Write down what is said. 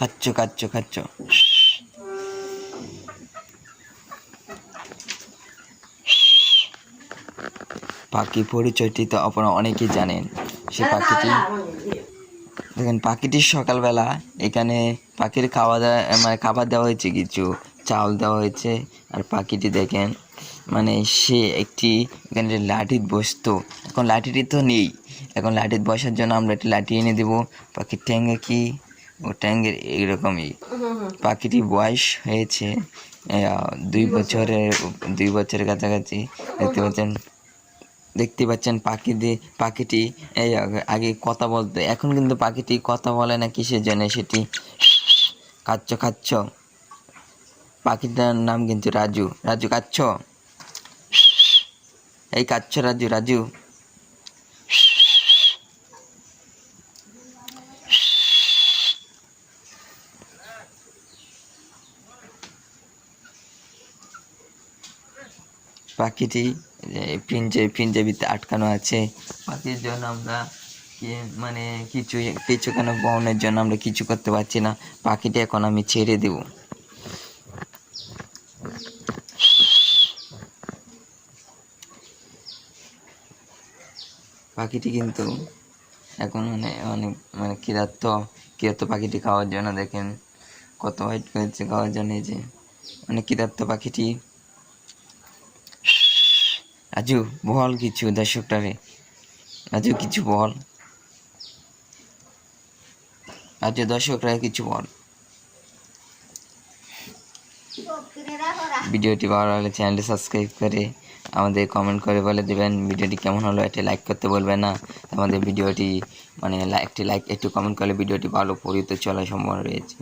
খাচ্ছ খাচ্ছ খাচ্ছ। পাখি পরিচয়টি তো আপনারা অনেকেই জানেন। সে পাখিটি দেখেন পাখিটির সকালবেলা এখানে পাখির খাওয়া দাওয়া মানে খাবার দেওয়া হয়েছে কিছু চাউল দেওয়া হয়েছে। আর পাখিটি দেখেন মানে সে একটি এখানে লাঠিত বসতো। এখন লাঠিটি তো নেই। এখন লাঠিত বসার জন্য আমরা একটি লাঠি এনে দেবো। পাখির ট্যাঙ্গে কি? ও ট্যাঙ্গের এইরকমই। পাখিটি বয়স হয়েছে দুই বছরের দুই বছরের কাছাকাছি। দেখতে পাচ্ছেন দেখতে পাচ্ছেন পাখিটি এই আগে- কথা বলতো। এখন কিন্তু পাখিটি কথা বলে না কিসের জন্য সেটি? খাচ্ছ খাচ্ছ পাখিটার নাম কিন্তু রাজু। রাজু খাচ্ছ এই খাচ্ছ রাজু রাজু। পাখিটি পিঞ্জে পিঞ্জাবিতে আটকানো আছে, পাখির জন্য আমরা মানে কিছু কিছু কেন বহনের জন্য আমরা কিছু করতে পারছি না। পাখিটি এখন আমি ছেড়ে দেব। পাখিটি কিন্তু এখন মানে অনেক মানে ক্ষীরাত্ম ক্ষীরাত্ম পাখিটি খাওয়ার জন্য দেখেন, কত ওয়েট করেছে খাওয়ার জন্য যে অনেক ক্ষীরাত্ম পাখিটি রাজু বল কিছু দর্শকটারে। রাজু কিছু বল। রাজু দর্শকরা, কিছু বল। ভিডিওটি ভালো লাগলে চ্যানেলটি সাবস্ক্রাইব করে আমাদের কমেন্ট করে বলে দেবেন। ভিডিওটি কেমন হলো একটি লাইক করতে বলবেন না। আমাদের ভিডিওটি মানে একটি লাইক একটু কমেন্ট করলে ভিডিওটি ভালো পরিতে চলার সম্ভাবনা রয়েছে।